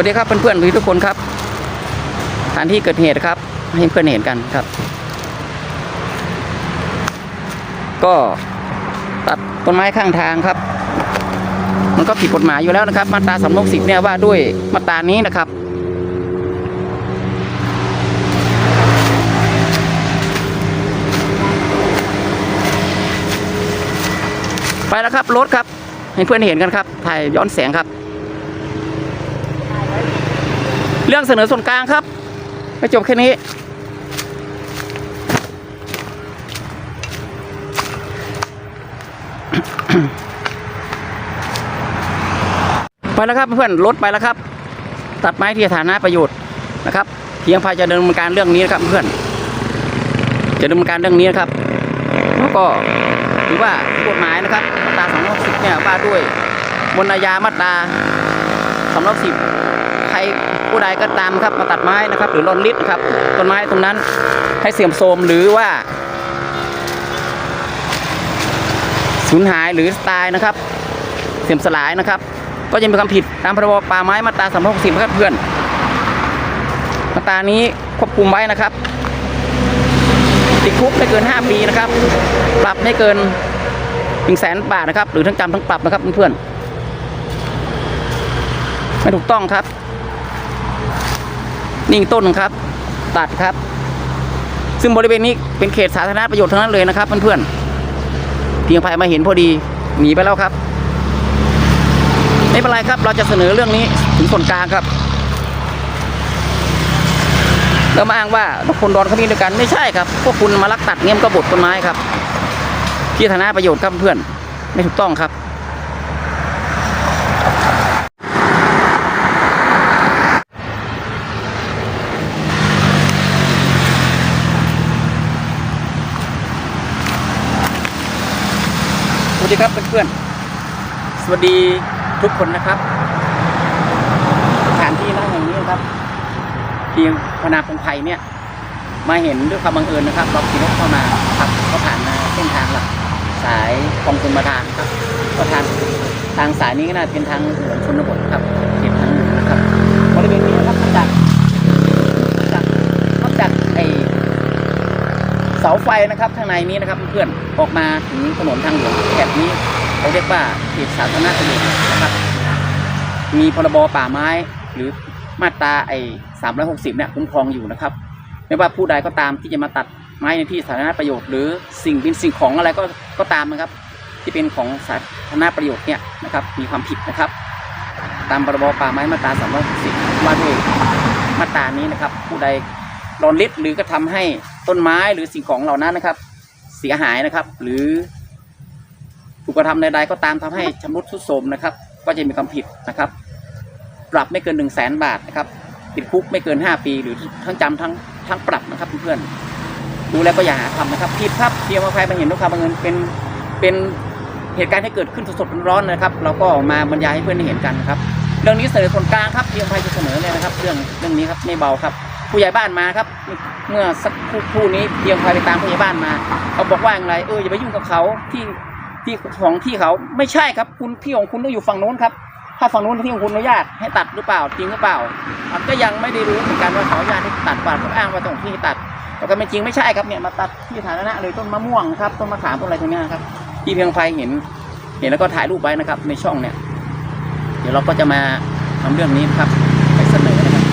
วัสดีครับเพื่อนๆทุกคนครับสถานที่เกิดเหตุครับ ให้เพื่อนเห็นกันครับ ก็ตัดต้นไม้ข้างทางครับ มันก็ผิดกฎหมายอยู่แล้วนะครับ มาตราสามสิบเนี่ยว่าด้วยมาตรานี้นะครับ ไปแล้วครับรถครับ ให้เพื่อนเห็นกันครับถ่ายย้อนแสงครับ เรื่องเสนอส่วนกลางครับ ไม่จบแค่นี้ไปแล้วครับเพื่อนรถไปแล้วครับ ตัดไม้ที่ฐานะประโยชน์นะครับเพียงพาจะดำเนินการเรื่องนี้นะครับเพื่อน จะดำเนินการเรื่องนี้นะครับแล้วก็ถือว่ากฎหมายนะครับมาตรา210เนี่ยว่าด้วยมนายามาตรา210ใคร ผู้ใดก็ตามครับมาตัดไม้นะครับ หรือรอนลิดนะครับต้นไม้ตรงนั้นให้เสื่อมโทรมหรือว่าสูญหายหรือตายนะครับ เสื่อมสลายนะครับ ก็จะมีความผิดตามพรบป่าไม้มาตรา360ครับเพื่อนมาตรานี้ควบคุมไว้นะครับติดคุกไม่เกิน 5 ปีนะครับ ปรับไม่เกิน1นึ่งแสนบาทนะครับ หรือทั้งจำทั้งปรับนะครับเพื่อนๆไม่ถูกต้องครับ นิ่งต้นครับ ตัดครับ ซึ่งบริเวณนี้เป็นเขตสาธารณประโยชน์ทั้งนั้นเลยนะครับเพื่อนๆเพียงภายมาเห็นพอดีหนีไปแล้วครับไม่เป็นไรครับ เราจะเสนอเรื่องนี้ถึงส่วนกลางครับแล้วมาอ้างว่าคนดอนเขามีด้วยกันไม่ใช่ครับ พวกคุณมาลักตัดเงี้ยมกบดต้นไม้ครับ ที่ฐานะประโยชน์ครับเพื่อนไม่ถูกต้องครับ ดีครับเพื่อนๆ สวัสดีทุกคนนะครับ สถานที่นั่งอย่างนี้นะครับเพียงพนาพงไพรเนี่ย มาเห็นด้วยความบังเอิญนะครับเราขี่รถเข้ามาครับก็ผ่านมาเส้นทางหลักสายคลองชนประทานครับประทางทางสายนี้ก็น่าจะเป็นทางหลวงชนบทครับเขตทางหลวงนะครับบริเวณนี้นะครับมาจากจากมาจากไอ เสาไฟนะครับข้างในนี้นะครับเพื่อนออกมาถึงถนนทางหลวงแถบนี้เขาเรียกว่าเขตสาธารณประโยชน์นะครับมีพรบป่าไม้หรือมาตราไอ้สามร้อยหกสิบเนี่ยคุ้มครองอยู่นะครับไม่ว่าผู้ใดก็ตามที่จะมาตัดไม้ในที่สาธารณประโยชน์หรือสิ่งเป็นสิ่งของอะไรก็ก็ตามนะครับ ที่เป็นของสาธารณประโยชน์เนี่ยนะครับมีความผิดนะครับ ตามพรบป่าไม้มาตราสามร้อยหกสิบว่าด้วยมาตรานี้นะครับ ผู้ใดรอนลิดหรือกระทำให้ ต้นไม้หรือสิ่งของเหล่านั้นนะครับ เสียหายนะครับ หรือถูกกระทำใดๆก็ตามทำให้ชำรุดทรุดโทรมนะครับ ก็จะมีความผิดนะครับ ปรับไม่เกินหนึ่งแสนบาทนะครับติดคุกไม่เกินห้าปี หรือทั้งจำทั้งทั้งปรับนะครับเพื่อนๆดูแล้วก็อย่าหาทำนะครับผิดครับเพียงว่าใครมาเห็นลูกค้าบังเอิญเป็นเป็นเหตุการณ์ที่เกิดขึ้นสดๆร้อนๆนะครับ เราก็มาบรรยายให้เพื่อนได้เห็นกันครับ เรื่องนี้เสนอส่วนกลางครับเพียงใครจะเสนอเลยนะครับ เรื่องเรื่องนี้ครับไม่เบาครับ ผู้ใหญ่บ้านมาครับ เมื่อสักครู่นี้เพียงใครไปตามผู้ใหญ่บ้านมาเขาบอกว่าอย่างไร เอออย่าไปยุ่งกับเขาที่ที่ของที่เขาไม่ใช่ครับ คุณที่ของคุณต้องอยู่ฝั่งโน้นครับ ถ้าฝั่งนู้นที่ของคุณอนุญาตให้ตัดหรือเปล่าจริงหรือเปล่าก็ยังไม่ได้รู้เหมือนกันว่าเขาอนุญาตให้ตัดป่าเขาอ้างว่าตรงที่ตัดแต่ก็ไม่จริงไม่ใช่ครับเนี่ยมาตัดที่สาธารณะเลยต้นมะม่วงครับต้นมะขามต้นอะไรตรงนี้ครับที่เพียงไฟเห็น เห็นแล้วก็ถ่ายรูปไว้นะครับ ในช่องเนี่ย เดี๋ยวเราก็จะมาทำเรื่องนี้ครับไปเสนอนะครับ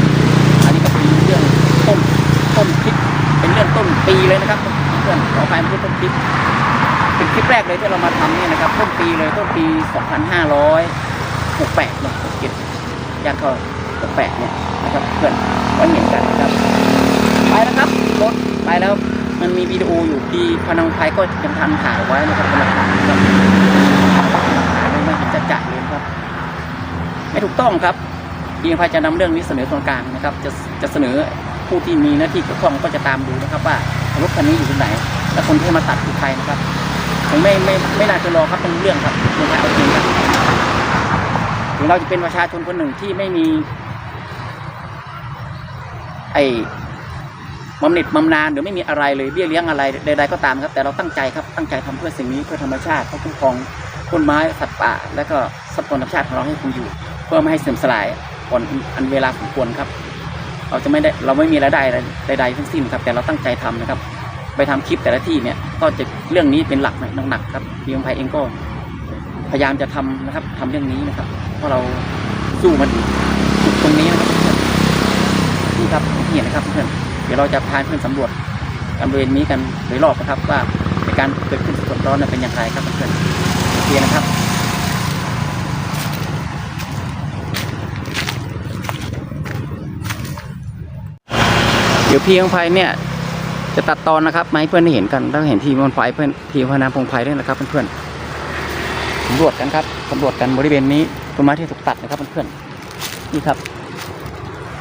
อันนี้ก็เป็นเรื่องต้นต้นคลิปเป็นเรื่อง ต้นปีเลยนะครับเพื่อนขออภัยไม่ใช่ต้นคลิปเป็นคลิปแรกเลยที่เรามาทำเนี่ยนะครับต้นปีเลยต้นปี 2568เนี่ย67ย่างเข้า68เนี่ยนะครับเพื่อนก็เห็นกันนะครับ ไปแล้วครับรถไปแล้วมันมีวิดีโออยู่ที่พนังไพก็ยังทันถ่ายไว้นะครับเป็นหลักฐานครับไม่ไม่เห็นจะจัดเลยครับ ไม่ถูกต้องครับพียงพายจะนำเรื่องนี้เสนอตรงกลางนะครับ จะจะเสนอ ผู้ที่มีหน้าที่เกี่ยวข้องก็จะตามดูนะครับ ว่ารถคันนี้อยู่ที่ไหน และคนที่มาตัดคือใครนะครับผมไม่ไม่ไม่น่าจะรอครับเป็นเรื่องครับเรื่องเอาจริงครับถึงเราจะเป็นประชาชนคนหนึ่งที่ไม่มี ไอ้บำเหน็จบำนาญหรือไม่มีอะไรเลยเบี้ยเลี้ยงอะไรใดๆก็ตามครับ แต่เราตั้งใจครับตั้งใจทำเพื่อสิ่งนี้เพื่อธรรมชาติเพื่อคุ้มครองต้นไม้สัตว์ป่า และก็ทรัพยากรธรรมชาติของเราให้คงอยู่ เพื่อไม่ให้เสื่อมสลายก่อนอันเวลาสมควรครับ เราจะไม่ได้เราไม่มีรายได้ใดๆทั้งสิ้นครับ แต่เราตั้งใจทำนะครับ ไปทำคลิปแต่ละที่เนี่ยก็จะเรื่องนี้เป็นหลักหนักๆครับพี่ยงไพเองก็พยายามจะทำนะครับทำเรื่องนี้นะครับ เพราะเราสู้มาถึงจุดตรงนี้นะครับนี่ครับที่เห็นนะครับเพื่อนเดี๋ยวเราจะพาเพื่อนสำรวจกันบริเวณนี้กันโดยรอบนะครับ ว่าในการเกิดขึ้นสดร้อนนั้นเป็นอย่างไรครับเพื่อนโอเคนะครับ ดี๋ยวพี่ของไพเนี่ยจะตัดตอนนะครับมาให้เพื่อนได้เห็นกันแล้วก็เห็นทีมบนไฟเพื่อนทีมพนาพงไพด้วยนะครับเพื่อนๆสำรวจกันครับสำรวจกันบริเวณนี้ต้นไม้ที่ถูกตัดนะครับเพื่อนๆนี่ครับ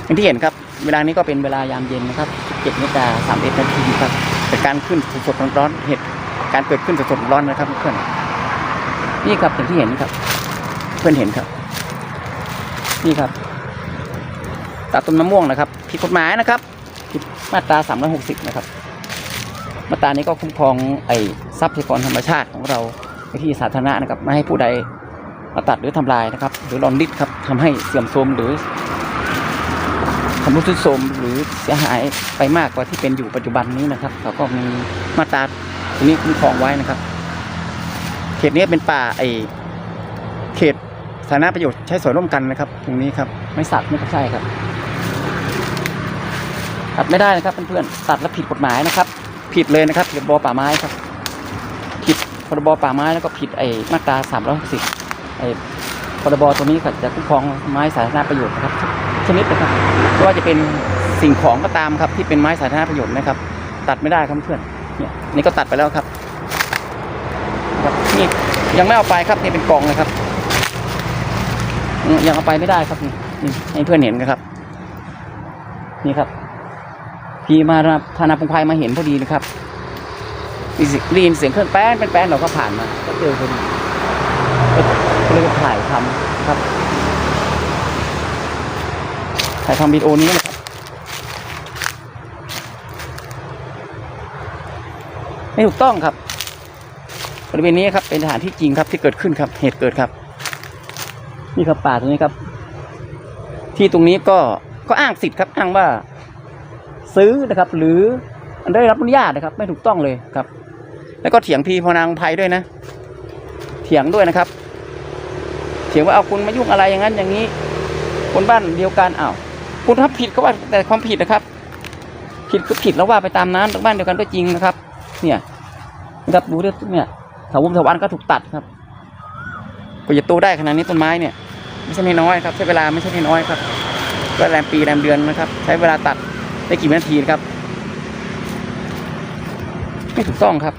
อย่างที่เห็นครับ เวลานี้ก็เป็นเวลายามเย็นนะครับ7นาฬิกา31นาทีครับเป็นการขึ้นสดๆร้อนๆเหตุการเกิดขึ้นสดๆร้อนนะครับเพื่อนๆนี่ครับอย่างที่เห็นครับ เพื่อนเห็นครับ นี่ครับตัดต้นมะม่วงนะครับผิดกฎหมายนะครับ มาตรา 360 นะครับ มาตรานี้ก็คุ้มครองไอ้ทรัพยากรธรรมชาติของเราในที่สาธารณะนะครับ ไม่ให้ผู้ใดมาตัดหรือทำลายนะครับ หรือรอนริดครับทำให้เสื่อมโทรมหรือทำรุดทรุดโทรมหรือเสียหายไปมากกว่าที่เป็นอยู่ปัจจุบันนี้นะครับเขาก็มีมาตราตรงนี้คุ้มครองไว้นะครับ เขตนี้เป็นป่าไอ้เขตสาธารณประโยชน์ใช้สอยร่วมกันนะครับ ตรงนี้ครับ ไม่สัตว์ไม่ใช่ครับ ตัดไม่ได้นะครับเพื่อนๆตัดแล้วผิดกฎหมายนะครับ ผิดเลยนะครับผิดพรบป่าไม้ครับ ผิดพรบป่าไม้แล้วก็ผิดไอ้มาตรา360ไอ้พรบตัวนี้ก็จะคุ้มครองไม้สาธารณประโยชน์นะครับชนิดนะครับไม่ว่าจะเป็นสิ่งของก็ตามครับ ที่เป็นไม้สาธารณประโยชน์นะครับ ตัดไม่ได้ครับเพื่อนเนี่ยนี่ก็ตัดไปแล้วครับครับนี่ยังไม่เอาไปครับนี่เป็นกองนะครับยังเอาไปไม่ได้ครับนี่ให้เพื่อนเห็นนะครับ นี่ครับ พี่มาธนาพงไพมาเห็นพอดีนะครับได้ยินได้ยินเสียงเครื่องแป้นเป็นแป้นเราก็ผ่านมา ก็เจอพอดีก็เลยถ่ายทำครับถ่ายทำวิดีโอนี้นะครับไม่ถูกต้องครับบริเวณนี้ครับเป็นสถานที่จริงครับที่เกิดขึ้นครับ เหตุเกิดครับ นี่ครับป่าตรงนี้ครับ ที่ตรงนี้ก็ก็อ้างสิทธิ์ครับ อ้างว่า ซื้อนะครับ หรือได้รับอนุญาตนะครับ ไม่ถูกต้องเลยครับ แล้วก็เถียงพีพนางไพด้วยนะ เถียงด้วยนะครับ เถียงว่าเอาคุณมายุ่งอะไรอย่างนั้นอย่างนี้ คนบ้านเดียวกันอ้าวคุณทำผิดก็ว่าแต่ความผิดนะครับ ผิดก็ผิดแล้วว่าไปตามนั้นบ้านเดียวกันก็จริงนะครับ เนี่ยนะครับดูด้วยเนี่ยถาวุ้มเถาวันก็ถูกตัดครับกว่าจะโตได้ขนาดนี้ต้นไม้เนี่ย ไม่ใช่น้อยครับ ใช้เวลาไม่ใช่น้อยครับก็แรมปีแรมเดือนนะครับ ใช้เวลาตัด ได้กี่นาทีนะครับ ไม่ถูกต้องครับ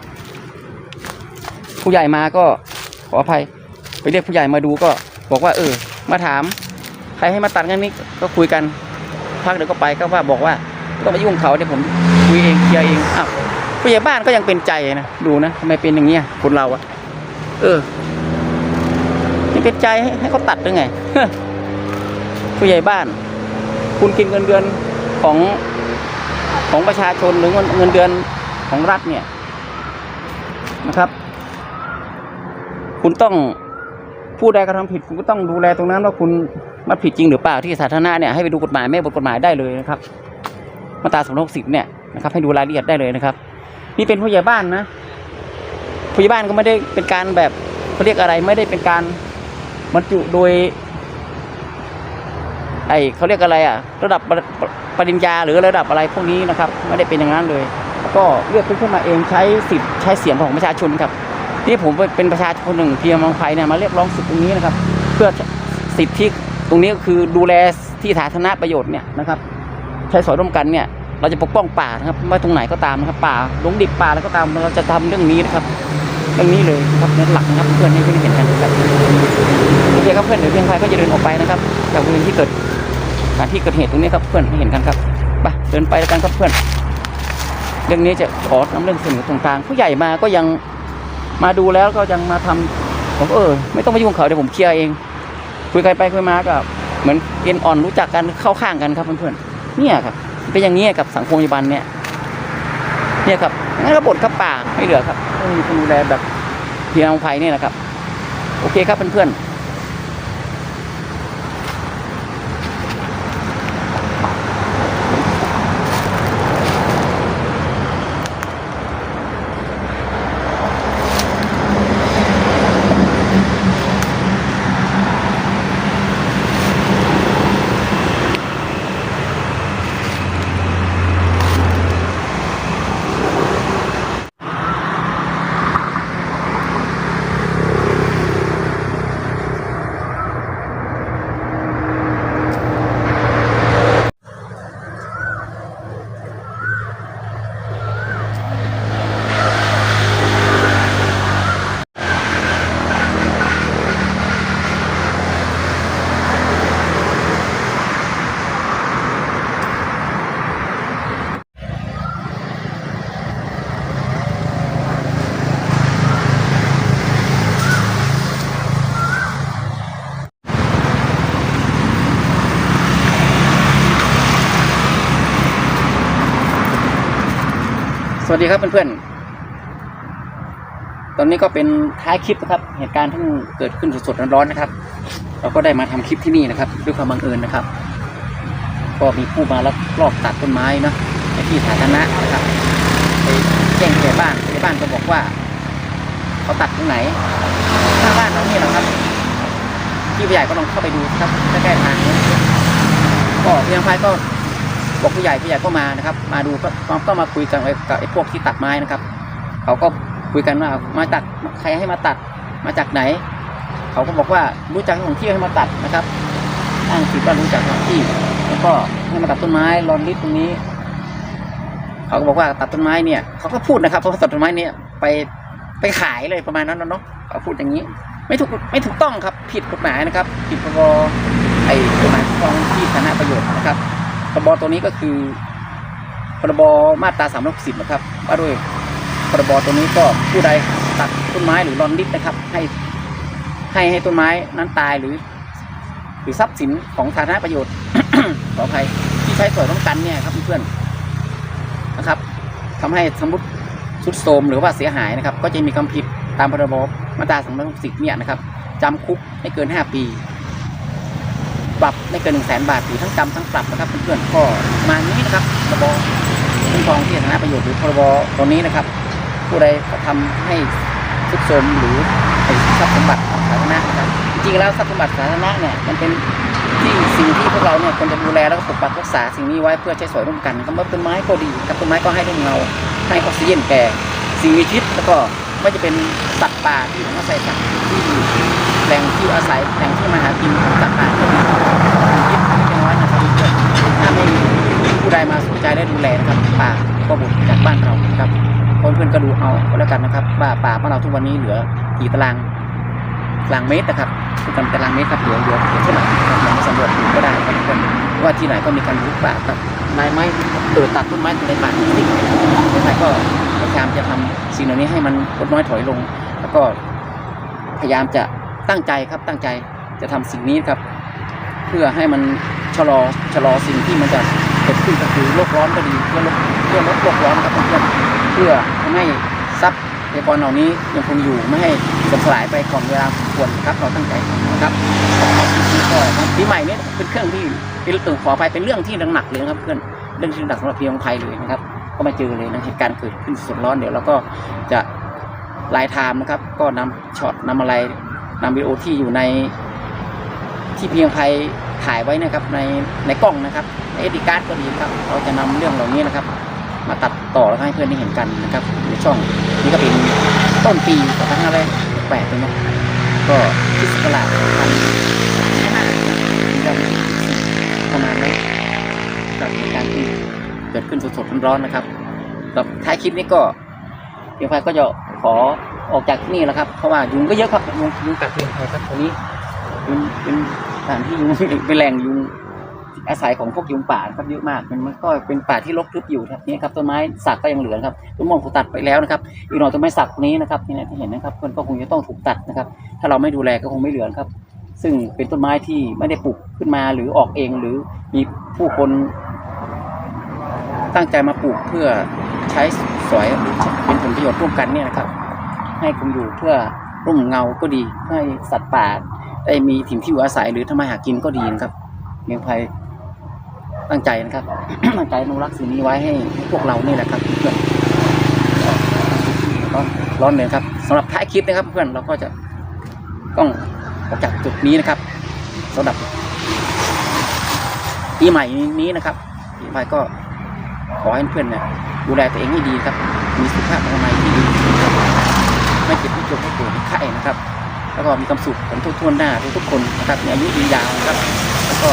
ผู้ใหญ่มาก็ขออภัย ไปเรียกผู้ใหญ่มาดูก็บอกว่า เออ มาถาม ใครให้มาตัดงั้นนี้ก็คุยกันพักเดี๋ยวก็ไปก็ว่าบอกว่าไม่ต้องมายุ่งเขาเดี๋ยผมคุยเองเคลียร์เองอ้าวผู้ใหญ่บ้านก็ยังเป็นใจนะดูนะทำไมเป็นอย่างเงี้ยคนเราอะเออยังเป็นใจให้ให้เขาตัดหรือไงผู้ใหญ่บ้าน คุณกินเงินเดือน ของของประชาชนหรือเงินเดือนของรัฐเนี่ยนะครับ คุณต้องผู้ใดกระทำผิดคุณก็ต้องดูแลตรงนั้นว่าคุณมันผิดจริงหรือเปล่าที่สาธารณะเนี่ยให้ไปดูกฎหมายไม่บทกฎหมายได้เลยนะครับมาตราสองสิบเนี่ยนะครับ ให้ดูรายละเอียดได้เลยนะครับ นี่เป็นผู้ใหญ่บ้านนะผู้ใหญ่บ้านก็ไม่ได้เป็นการแบบเขาเรียกอะไรไม่ได้เป็นการบรรจุโดย ไอเขาเรียกอะไรอะระดับปริญญาหรือระดับอะไรพวกนี้นะครับ ไม่ได้เป็นอย่างนั้นเลย ก็เลือกขึ้นมาเองใช้สิทธิ์ใช้เสียงของประชาชนครับที่ผมเป็นประชาชนหนึ่งเพียงมังไพเนี่ยมาเรียกร้องสิทธิ์ตรงนี้นะครับ เพื่อสิทธิที่ตรงนี้ก็คือดูแลที่สาธารณประโยชน์เนี่ยนะครับใช้สอยร่วมกันเนี่ยเราจะปกป้องป่านะครับไม่ตรงไหนก็ตามนะครับ ป่าหลงดิบป่าแล้วก็ตามเราจะทำเรื่องนี้นะครับเรื่องนี้เลยนะครับเน้นหลักนะครับเพื่อนให้เพื่อนเห็นกันครับโอเคครับเพื่อนเดี๋ยวเพียงไพก็จะเดินออกไปนะครับจากบริเวณที่เกิด ถานที่เกิดเหตุตรงนี้ครับเพื่อนให้เห็นกันครับไปเดินไปแล้วกันครับเพื่อน เรื่องนี้จะขอนำเรื่องเสนอตรงกลางผู้ใหญ่มาก็ยังมาดูแล้วก็ยังมาทำผมเออ ไม่ต้องมายุ่งเขาเดี๋ยวผมเคลียร์เองคุยกันไปคุยมาก็เหมือนเอ็นอ่อนรู้จักกันเข้าข้างกันครับเพื่อนๆเนี่ยครับ เป็นอย่างนี้กับสังคมปัจจุบันเนี่ยเนี่ยครับงั้นก็บทครับป่าไม่เหลือครับต้องมีคนดูแลแบบเพียงไฟเนี่ยนะครับ โอเคครับเพื่อนๆ วัสดีครับเพื่อนๆ ตอนนี้ก็เป็นท้ายคลิปนะครับ เหตุการณ์ที่เกิดขึ้นสดๆร้อนๆนะครับ เราก็ได้มาทำคลิปที่นี่นะครับ ด้วยความบังเอิญนะครับ ก็มีผู้มาลักลอบตัดต้นไม้เนาะในที่สาธารณะนะครับไปแจ้งผู้ใหญ่บ้านผู้ใหญ่บ้านก็บอกว่า เขาตัดตรงไหนข้างบ้านเราเนี่ยแหละครับที่ผู้ใหญ่ก็ลองเข้าไปดูครับใกล้ๆทางนี้ก็เพียงไฟก็ บอกผู้ใหญ่ผู้ใหญ่ก็มานะครับ มาดูก็ก็มาคุยกันกับไอ้พวกที่ตัดไม้นะครับ เขาก็คุยกันว่ามาตัดใครให้มาตัดมาจากไหน เขาก็บอกว่ารู้จักของที่ให้มาตัดนะครับอ้างสิว่ารู้จักของที่แล้วก็ให้มาตัดต้นไม้รอนลิตตรงนี้ เขาก็บอกว่าตัดต้นไม้เนี่ยเขาก็พูดนะครับเพราะว่าตัดต้นไม้เนี่ยไปไปขายเลยประมาณนั้นเนาะเขาพูดอย่างนี้ ไม่ถูกไม่ถูกต้องครับ ผิดกฎหมายนะครับ ผิดพรบไอ้กฎหมายครองที่สาธารณประโยชน์นะครับ รบตัวนี้ก็คือพรบมาตราสามร้อยสิบนะครับว่าด้วยพรบตัวนี้ก็ผู้ใดตัดต้นไม้หรือรอนลิฟนะครับ ให้ให้ให้ต้นไม้นั้นตายหรือ หรือทรัพย์สินของสาธารณประโยชน์ขออภัยที่ใช้สอยร่วมกันเนี่ยครับเพื่อนนะครับทำให้สมมติสุดโทมหรือว่าเสียหายนะครับ ก็จะมีความผิดตามพรบมาตราสามร้อยสิบเนี่ยนะครับจำคุกไม่เกินห้าปี ปรับไม่เกินหนึ่งแสนบาทหรือทั้งจำทั้งปรับนะครับเพื่อนๆก็มานี้นะครับพรบคุ้มครองที่สาธารณประโยชน์หรือพรบตัวนี้นะครับ ผู้ใดกระทำให้ทุกโทรมหรือทรัพย์สมบัติของสาธารณะนะครับจริงๆแล้วทรัพย์สมบัติสาธารณะเนี่ยมันเป็นที่สิ่งที่พวกเราเนี่ยควรจะดูแลแล้วก็ปกปักรักษาสิ่งนี้ไว้เพื่อใช้สอยร่วมกันคำว่าต้นไม้ก็ดีครับต้นไม้ก็ให้ร่มเงาให้ออกซิเจนแก่สิ่งมีชีวิตแล้วก็ไม่จะเป็นสัตว์ป่าที่อยู่อาศัยสัตว์ที่แหล่งที่อยู่อาศัยแหล่งที่มาหากินของสัตว์ป่า ถ้าไม่มีผู้ใดมาสนใจและดูแลนะครับป่าก็บุกจากบ้านเราครับเพื่อนๆก็ดูเอาก็แล้วกันนะครับ ว่าป่าบ้านเราทุกวันนี้เหลือกี่ตารางตารางเมตรนะครับทุกตารางเมตรครับเหลือเหลือเหลือเท่าไหร่ครับลองมาสำรวจดูก็ได้ครับเพื่อนว่าที่ไหนก็มีการรุกป่าตัดไม้ไม้เกิดตัดต้นไม้ในป่าจริงๆที่ไหนก็พยายามจะทำสิ่งเหล่านี้ให้มันลดน้อยถอยลง แล้วก็พยายามจะตั้งใจครับตั้งใจจะทำสิ่งนี้ครับ เพื่อให้มัน ชะลอชะลอสิ่งที่มันจะเกิดขึ้นก็คือโลกร้อนก็ดีเพื่อลดเพื่อลดโลกร้อนครับเพื่อนเพื่อทำให้ทรัพยากรเหล่านี้ยังคงอยู่ไม่ให้สูญสลายไปก่อนเวลาควรครับเราตั้งใจนะครับปีใหม่นี้เป็นเครื่องที่เป็นตื่นขอไปเป็นเรื่องที่หนักเลยครับเพื่อนเรื่องที่หนักสำหรับพี่ของไทยเลยนะครับ ก็มาเจอเลยนะเหตุการณ์เกิดขึ้นสดร้อนเดี๋ยวเราก็จะไลน์ไทม์นะครับ ก็นำช็อตนำอะไรนำวิดีโอที่อยู่ในที่เพียงภัย ถ่ายไว้นะครับในในกล้องนะครับในเอดิการ์ดก็ดีครับ เราจะนำเรื่องเหล่านี้นะครับ มาตัดต่อแล้วให้เพื่อนได้เห็นกันนะครับ ในช่องนี้ก็เป็นต้นปี2568เป็นเนาะก็คริสต์ศักราช2025ประมาณนี้กับเหตุการณ์ที่เกิดขึ้นสดๆร้อนๆนะครับกับท้ายคลิปนี้ก็เพียงภัยก็จะขอออกจากที่นี่แล้วครับ เพราะว่ายุงก็เยอะครับยุงยุงกัดเพียงภัยครับตอนนี้เป็นเป็น สถานที่ยุงเป็นแหล่งยุงอาศัยของพวกยุงป่าครับเยอะมากมันมันก็เป็นป่าที่รกทึบอยู่ครับนี่ครับต้นไม้สักก็ยังเหลือครับต้นม่วงถูกตัดไปแล้วนะครับอีกหน่อยต้นไม้สักนี้นะครับนี่นะที่เห็นนะครับมันก็คงจะต้องถูกตัดนะครับ ถ้าเราไม่ดูแลก็คงไม่เหลือครับ ซึ่งเป็นต้นไม้ที่ไม่ได้ปลูกขึ้นมาหรือออกเองหรือมีผู้คน ตั้งใจมาปลูกเพื่อใช้สอยหรือเป็นผลประโยชน์ร่วมกันเนี่ยนะครับ ให้คงอยู่เพื่อร่มเงาก็ดีให้สัตว์ป่า ได้มีถิ่นที่อยู่อาศัยหรือทำมาหากินก็ดีนะครับเมียงไพยตั้งใจนะครับ ตั้งใจนุรักษ์สิ่งนี้ไว้ให้พวกเรานี่แหละครับเพื่อนร้อนเลยครับสำหรับท้ายคลิปนะครับ เพื่อนเราก็จะต้องออกจากจุดนี้นะครับสำหรับปีใหม่นี้นะครับเมียงไพยก็ขอให้เพื่อนเนี่ยดูแลตัวเองให้ดีครับ มีสุขภาพอนามัยที่ดีนะครับไม่เจ็บไม่จนไม่ป่วยไม่ไข้นะครับ แล้วก็มีความสุขกันทุกทวนหน้าทุกๆคนนะครับมีอายุยืนยาวนะครับ แล้วก็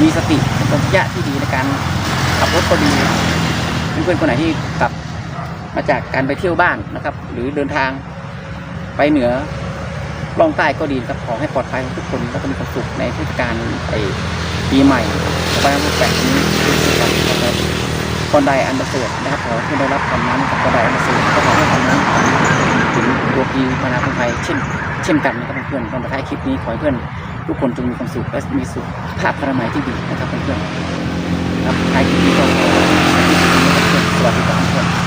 มีสติเป็นปัญญาที่ดีในการขับรถก็ดีเพื่อนๆคนไหนที่กลับมาจากการไปเที่ยวบ้านนะครับ หรือเดินทางไปเหนือล่องใต้ก็ดีครับขอให้ปลอดภัยทุกคนแล้วก็มีความสุขในเทศกาลไอปีใหม่ปีรูปแบบนี้นะครับคนใดอันประเสริฐนะครับขอให้ได้รับคำนั้นกับคนใดอันประเสริฐก็ขอให้คำนั้น ถึงตัวพีมานาคนไทยเช่นเช่นกันนะครับเพื่อนๆตอนท้ายคลิปนี้ขอให้เพื่อนทุกคนจงมีความสุขและมีสุขภาพพนามัยที่ดีนะครับเพื่อนๆครับท้ายคลิปนี้ก็ขอพื่อนๆสวัสดีครับเพื่อน